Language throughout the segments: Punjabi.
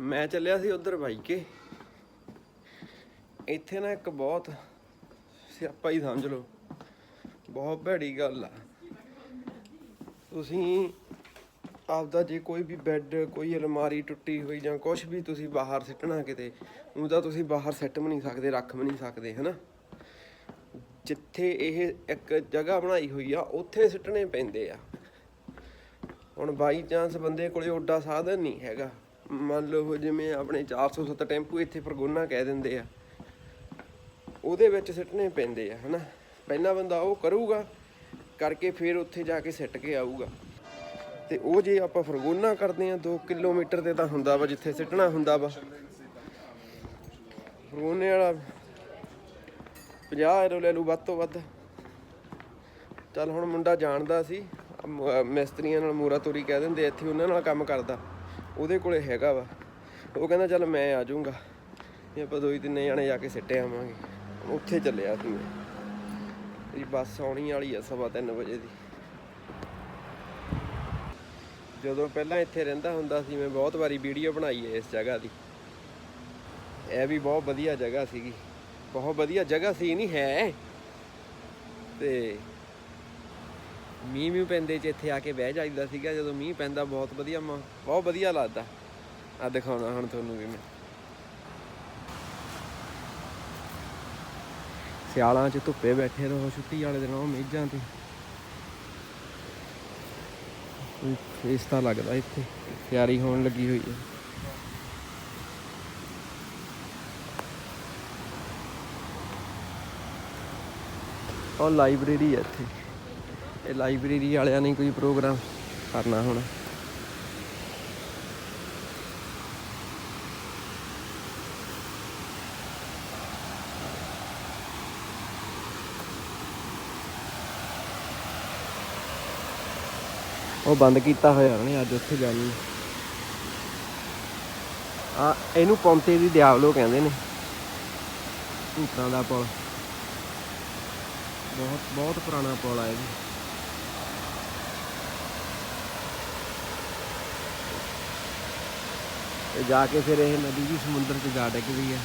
ਮੈਂ ਚੱਲਿਆ ਸੀ ਉਧਰ ਬਾਈ ਕੇ। ਇੱਥੇ ਨਾ ਇੱਕ ਬਹੁਤ ਸਿਆਪਾ ਹੀ ਸਮਝ ਲਓ। ਬਹੁਤ ਭੈੜੀ ਗੱਲ ਆ। ਤੁਸੀਂ ਆਪਦਾ ਜੇ ਕੋਈ ਵੀ ਬੈੱਡ, ਕੋਈ ਅਲਮਾਰੀ ਟੁੱਟੀ ਹੋਈ ਜਾਂ ਕੁਝ ਵੀ ਤੁਸੀਂ ਬਾਹਰ ਸਿੱਟਣਾ ਕਿਤੇ ਉਹਦਾ ਤੁਸੀਂ ਬਾਹਰ ਸਿੱਟ ਵੀ ਨਹੀਂ ਸਕਦੇ, ਰੱਖ ਵੀ ਨਹੀਂ ਸਕਦੇ, ਹਨਾ? ਜਿੱਥੇ ਇਹ ਇੱਕ ਜਗ੍ਹਾ ਬਣਾਈ ਹੋਈ ਆ, ਉੱਥੇ ਸਿੱਟਣੇ ਪੈਂਦੇ ਆ। ਹੁਣ ਬਾਈ ਚਾਂਸ ਬੰਦੇ ਕੋਲੇ ਓਡਾ ਸਾਧਨ ਨਹੀਂ ਹੈਗਾ। ਮੰਨ ਲਓ ਜਿਵੇਂ ਆਪਣੇ 407 ਟੈਂਪੂ ਇੱਥੇ ਫਰਗੋਨਾ ਕਹਿ ਦਿੰਦੇ ਆ, ਉਹਦੇ ਵਿੱਚ ਸਿੱਟਣੇ ਪੈਂਦੇ ਆ, ਹਨਾ? ਪਹਿਲਾ ਬੰਦਾ ਉਹ ਕਰੂਗਾ, ਕਰਕੇ ਫਿਰ ਉੱਥੇ ਜਾ ਕੇ ਸਿੱਟ ਕੇ ਆਊਗਾ। ਤੇ ਉਹ ਜੇ ਆਪਾਂ ਫਰਗੋਨਾ ਕਰਦੇ ਆ 2 ਕਿਲੋਮੀਟਰ ਤੇ ਤਾਂ ਹੁੰਦਾ ਵਾ ਜਿੱਥੇ ਸਿੱਟਣਾ ਹੁੰਦਾ ਵਾ। ਫਰਗੋਨੇ ਵਾਲਾ 50 ਯੂਰੋ ਲੈ ਲੂ ਵੱਧ ਤੋਂ ਵੱਧ। ਚੱਲ ਹੁਣ ਮੁੰਡਾ ਜਾਣਦਾ ਸੀ ਮਿਸਤਰੀਆਂ ਨਾਲ ਮੋਰਾ ਤੋਰੀ ਕਹਿ ਦਿੰਦੇ ਇੱਥੇ ਉਹਨਾਂ ਨਾਲ ਕੰਮ ਕਰਦਾ। ਉਹਦੇ ਕੋਲੇ ਹੈਗਾ ਵਾ। ਉਹ ਕਹਿੰਦਾ, ਚੱਲ ਮੈਂ ਆ ਜਾਊਂਗਾ। ਇਹ ਆਪਾਂ ਦੋ ਹੀ ਤਿੰਨੇ ਜਾਣੇ ਜਾ ਕੇ ਸਿੱਟੇ ਆਵਾਂਗੇ। ਉੱਥੇ ਚੱਲਿਆ ਸੀ ਮੈਂ ਇਹ ਬੱਸ ਆਉਣੀ ਵਾਲੀ ਆ ਸਵਾ ਤਿੰਨ ਵਜੇ ਦੀ। ਜਦੋਂ ਪਹਿਲਾਂ ਇੱਥੇ ਰਹਿੰਦਾ ਹੁੰਦਾ ਸੀ, ਮੈਂ ਬਹੁਤ ਵਾਰੀ ਵੀਡੀਓ ਬਣਾਈ ਹੈ ਇਸ ਜਗ੍ਹਾ ਦੀ। ਇਹ ਵੀ ਬਹੁਤ ਵਧੀਆ ਜਗ੍ਹਾ ਸੀਗੀ। ਬਹੁਤ ਵਧੀਆ ਜਗ੍ਹਾ ਸੀ, ਨਹੀਂ ਹੈ। ਤੇ ਮੀਂਹ ਵੀ ਪੈਂਦੇ ਚ ਇੱਥੇ ਆ ਕੇ ਬਹਿ ਜਾਈਦਾ ਸੀਗਾ, ਜਦੋਂ ਮੀਂਹ ਪੈਂਦਾ ਬਹੁਤ ਵਧੀਆ ਬਹੁਤ ਵਧੀਆ ਲੱਗਦਾ। ਆ ਦਿਖਾਉਣਾ ਹੁਣ ਤੁਹਾਨੂੰ ਵੀ ਮੈਂ। ਸਿਆਲਾਂ 'ਚ ਧੁੱਪੇ ਬੈਠੇ ਰਹੋ, ਛੁੱਟੀ ਵਾਲੇ ਦਿਨ ਉਹ ਮੇਜ਼ਾਂ ਤੇ। ਇਸ ਫੇਸ ਤਾਂ ਲੱਗਦਾ ਇੱਥੇ, ਤਿਆਰੀ ਹੋਣ ਲੱਗੀ ਹੋਈ ਹੈ। ਉਹ ਲਾਇਬ੍ਰੇਰੀ ਹੈ ਇੱਥੇ। ਇਹ ਲਾਇਬ੍ਰੇਰੀ ਵਾਲਿਆਂ ਨੇ ਕੋਈ ਪ੍ਰੋਗਰਾਮ ਕਰਨਾ ਹੁਣ। ਉਹ ਬੰਦ ਕੀਤਾ ਹੋਇਆ ਉਹਨੇ, ਅੱਜ ਉੱਥੇ ਜਾਣੀ ਆ। ਇਹਨੂੰ ਪੌਂਤੇ ਦੀ ਦਿਆਵਲੋ ਕਹਿੰਦੇ ਨੇ। ਭੂਤਾਂ ਦਾ ਪੁਲ। ਬਹੁਤ ਬਹੁਤ ਪੁਰਾਣਾ ਪੁਲ ਆ ਇਹ ਤੇ ਜਾ ਕੇ ਫਿਰ ਇਹ ਨਦੀ ਵੀ ਸਮੁੰਦਰ 'ਚ ਜਾ ਡਿੱਗਦੀ ਹੈ।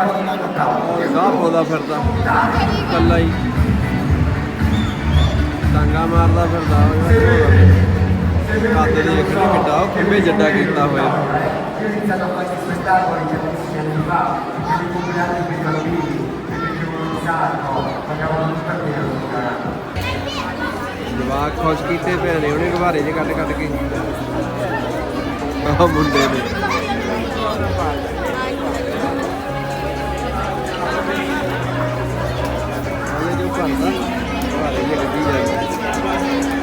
ਗਾਹ ਪਾਉਂਦਾ ਫਿਰਦਾ ਕੱਲਾ ਹੀ ਡਾਂਗਾ ਮਾਰਦਾ ਫਿਰਦਾ ਖਾਤੇ ਦੀ ਅੱਖੀ ਕਿੱਡਾ ਉਹ ਖੁੱਬੇ ਜੱਡਾ ਕੀਤਾ ਹੋਇਆ ਜਵਾਕ ਖੁਸ਼ ਕੀਤੇ ਪਏ ਨੇ ਉਹਨੇ ਘਵਾਰੇ ਜੇ ਕੱਟ ਕੱਟ ਕੇ ਆਹ ਮੁੰਡੇ ਨੇ ਆਲੇ ਜੋ ਭਰਦਾ ਘਵਾਰੇ ਜੇ ਕੱਢੀ ਜਾਂਦਾ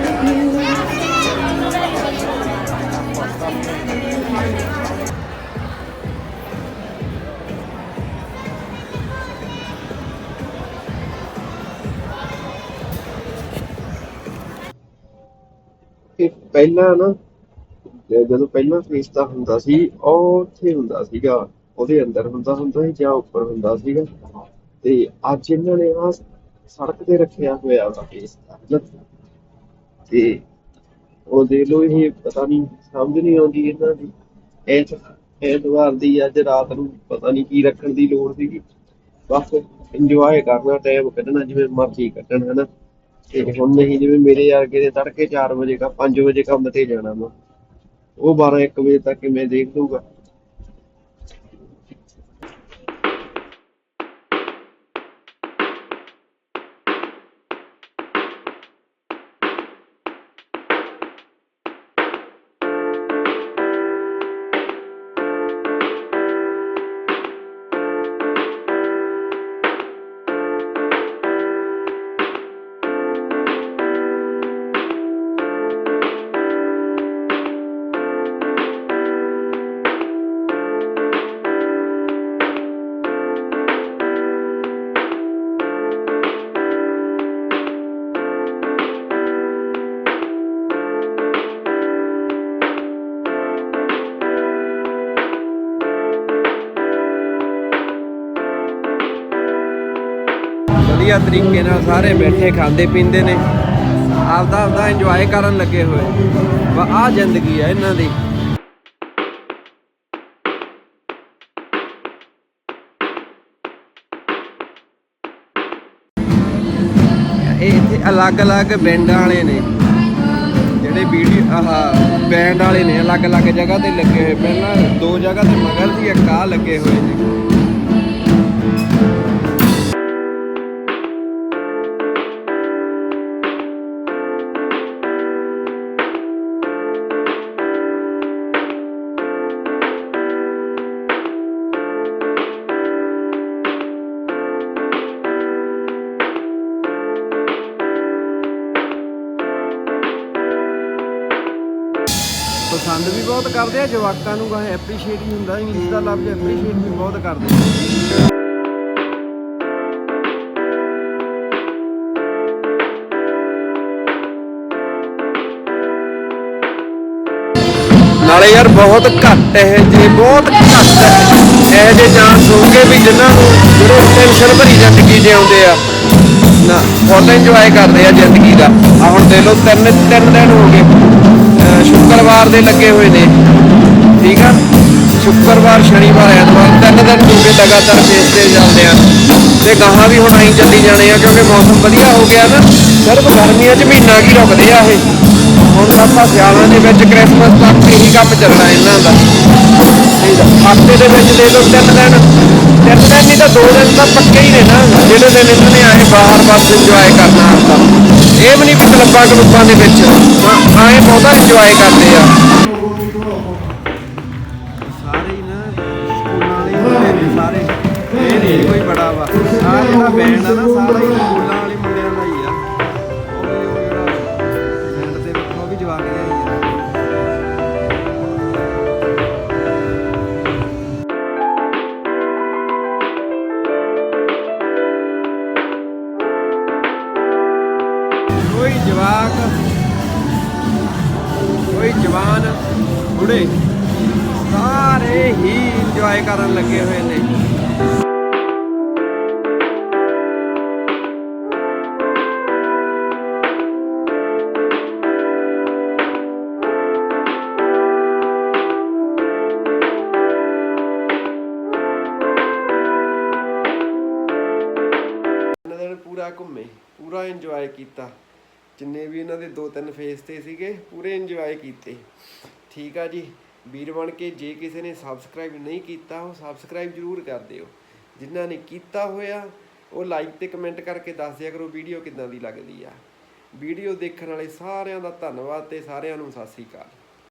ਇਹ ਪਹਿਲਾਂ ਨਾ ਜ- ਜਦੋਂ ਪਹਿਲਾਂ ਫੇਸ ਤਾਂ ਹੁੰਦਾ ਸੀ ਉਹ ਉੱਥੇ ਹੁੰਦਾ ਸੀਗਾ ਉਹਦੇ ਅੰਦਰ ਹੁੰਦਾ ਹੁੰਦਾ ਸੀ ਜਾਂ ਉੱਪਰ ਹੁੰਦਾ ਸੀਗਾ ਤੇ ਅੱਜ ਇਹਨਾਂ ਨੇ ਆ ਸੜਕ ਤੇ ਰੱਖਿਆ ਹੋਇਆ ਵਾ ਫੇਸ ਤੇ ਉਹ ਦੇ ਲੋ ਇਹ ਪਤਾ ਨਹੀਂ, ਸਮਝ ਨਹੀਂ ਆਉਂਦੀ ਇਹਨਾਂ ਦੀ। ਐਤ ਐਤਵਾਰ ਦੀ ਅੱਜ ਰਾਤ ਨੂੰ ਪਤਾ ਨਹੀਂ ਕੀ ਰੱਖਣ ਦੀ ਲੋੜ ਸੀਗੀ। ਬਸ ਇੰਜੋਏ ਕਰਨਾ ਟਾਈਮ ਕੱਢਣਾ, ਜਿਵੇਂ ਮਰਜ਼ੀ ਕੱਢਣਾ, ਹਨਾ। ਤੇ ਹੁਣ ਨਹੀਂ, ਜਿਵੇਂ ਮੇਰੇ ਵਰਗੇ ਦੇ ਤੜਕੇ 4 ਵਜੇ ਕਾ 5 ਵਜੇ ਕੰਮ ਤੇ ਜਾਣਾ ਵਾ। ਉਹ 12 1 ਵਜੇ ਤੱਕ ਕਿਵੇਂ ਦੇਖ ਲੂਗਾ ਵਧੀਆ ਤਰੀਕੇ ਨਾਲ ਸਾਰੇ ਬੈਠੇ, ਖਾਂਦੇ, ਪੀਂਦੇ ਨੇ। ਆਪਦਾ ਆਪਦਾ ਇੰਜੋਏ ਕਰਨ ਲੱਗੇ ਹੋਏ। ਆ ਜ਼ਿੰਦਗੀ ਆ ਇਹਨਾਂ ਦੀ। ਇਹ ਇੱਥੇ ਅਲੱਗ-ਅਲੱਗ ਬੈਂਡਾਂ ਵਾਲੇ ਨੇ। ਜਿਹੜੇ ਵੀਡੀਓ, ਆਹ ਬੈਂਡ ਵਾਲੇ ਨੇ ਅਲੱਗ-ਅਲੱਗ ਜਗ੍ਹਾ ਤੇ ਲੱਗੇ ਹੋਏ। ਪਹਿਲਾਂ ਦੋ ਜਗ੍ਹਾ ਤੇ ਮਗਰ ਸੀ ਇੱਕ ਆਹ ਲੱਗੇ ਹੋਏ ਨੇ। ਬਹੁਤ ਕਰਦੇ ਆ, ਜਵਾਕਾਂ ਨੂੰ ਕਹੇ ਐਪਰੀਸ਼ੀਏਟ ਹੀ ਹੁੰਦਾ ਇੰਗਲਿਸ਼ ਦਾ ਲਫ਼ਜ਼ ਐਪਰੀਸ਼ੀਏਟ ਵੀ ਬਹੁਤ ਕਰਦੇ ਆ। ਨਾਲੇ ਯਾਰ ਬਹੁਤ ਘੱਟ ਇਹ ਜੇ, ਬਹੁਤ ਘੱਟ ਇਹ ਜੇ ਚਾਂਸ ਹੋਗੇ ਵੀ ਜਿਨ੍ਹਾਂ ਨੂੰ ਜਿਹੜੇ ਟੈਨਸ਼ਨ ਭਰੀ ਜ਼ਿੰਦਗੀ ਦੇ ਆਉਂਦੇ ਆ, ਨਾ ਬਹੁਤ ਇੰਜੋਏ ਕਰਦੇ ਆ ਜ਼ਿੰਦਗੀ ਦਾ। ਆ ਹੁਣ ਦੇ ਲੋ ਤਿੰਨ ਤਿੰਨ ਦਿਨ ਹੋ ਗਏ। ਸ਼ੁੱਕਰਵਾਰ ਦੇ ਲੱਗੇ ਹੋਏ ਨੇ। ਠੀਕ ਆ? ਸ਼ੁੱਕਰਵਾਰ, ਸ਼ਨੀਵਾਰ, ਐਤਵਾਰ, ਤਿੰਨ ਦਿਨ ਹੋ ਲਗਾਤਾਰ ਫੇਸ ਤੇ ਜਾਂਦੇ ਆ। ਤੇ ਗਾਹਾਂ ਵੀ ਹੁਣ ਆਈ ਚੱਲੀ ਜਾਣੇ ਆ ਕਿਉਂਕਿ ਮੌਸਮ ਵਧੀਆ ਹੋ ਗਿਆ ਨਾ। ਸਿਰਫ ਗਰਮੀਆਂ 'ਚ ਮਹੀਨਾ ਕੀ ਰੁਕਦੇ ਆ ਇਹ। ਹੁਣ ਆਪਾਂ ਸਿਆਲਾਂ ਦੇ ਵਿੱਚ ਕ੍ਰਿਸਮਸ ਤੱਕ ਇਹੀ ਕੰਮ ਚੱਲਣਾ ਇਹਨਾਂ ਦਾ। ਹਫ਼ਤੇ ਦੇ ਵਿੱਚ ਦੇ ਲੋ ਤਿੰਨ ਦਿਨ। ਤਿੰਨ ਦਿਨ ਨਹੀਂ ਤਾਂ ਦੋ ਦਿਨ ਤਾਂ ਪੱਕੇ ਹੀ ਨੇ ਨਾ। ਜਿਹੜੇ ਦਿਨ ਇਹਨਾਂ ਨੇ ਆਏ ਬਾਹਰ, ਬਸ ਇੰਜੋਏ ਕਰਨਾ ਆਪਦਾ। ਇਹ ਵੀ ਨਹੀਂ ਵੀ ਕਲੱਬਾਂ ਕਲੁੱਬਾਂ ਦੇ ਵਿੱਚ। ਆਏ ਬਹੁਤਾ ਇੰਜੋਏ ਕਰਦੇ ਆ। ਸਾਰੇ ਹੀ ਨਾ, ਸਕੂਲਾਂ ਵਾਲੇ ਸਾਰੇ। ਇਹ ਨਹੀਂ ਕੋਈ ਬੜਾ ਵਾ। ਆ ਜਿਹੜਾ ਬੈਂਡ ਆ ਨਾ, ਸਾਰਾ ਕੋਈ ਜਵਾਕ, ਕੋਈ ਜਵਾਨ ਬੁੜੇ, ਸਾਰੇ ਹੀ ਇੰਜੋਏ ਕਰਨ ਲੱਗੇ ਹੋਏ ਨੇ। ਪੂਰਾ ਘੁੰਮੇ, ਪੂਰਾ ਇੰਜੋਏ ਕੀਤਾ। ਜਿੰਨੇ ਵੀ ਇਹਨਾਂ ਦੇ ਦੋ ਤਿੰਨ ਫੇਸ ਤੇ ਸੀਗੇ, ਪੂਰੇ ਇੰਜੋਏ ਕੀਤੇ। ਠੀਕ ਆ ਜੀ? ਵੀਰ ਬਣ ਕੇ ਜੇ ਕਿਸੇ ਨੇ ਸਬਸਕ੍ਰਾਈਬ ਨਹੀਂ ਕੀਤਾ, ਉਹ ਸਬਸਕ੍ਰਾਈਬ ਜ਼ਰੂਰ ਕਰ ਦਿਓ। ਜਿਨ੍ਹਾਂ ਨੇ ਕੀਤਾ ਹੋਇਆ, ਉਹ ਲਾਈਕ ਤੇ ਕਮੈਂਟ ਕਰਕੇ ਦੱਸ ਦਿਆ ਕਰੋ ਵੀਡੀਓ ਕਿੱਦਾਂ ਦੀ ਲੱਗਦੀ ਆ। ਵੀਡੀਓ ਦੇਖਣ ਵਾਲੇ ਸਾਰਿਆਂ ਦਾ ਧੰਨਵਾਦ ਤੇ ਸਾਰਿਆਂ ਨੂੰ ਸਤਿ ਸ੍ਰੀ ਅਕਾਲ।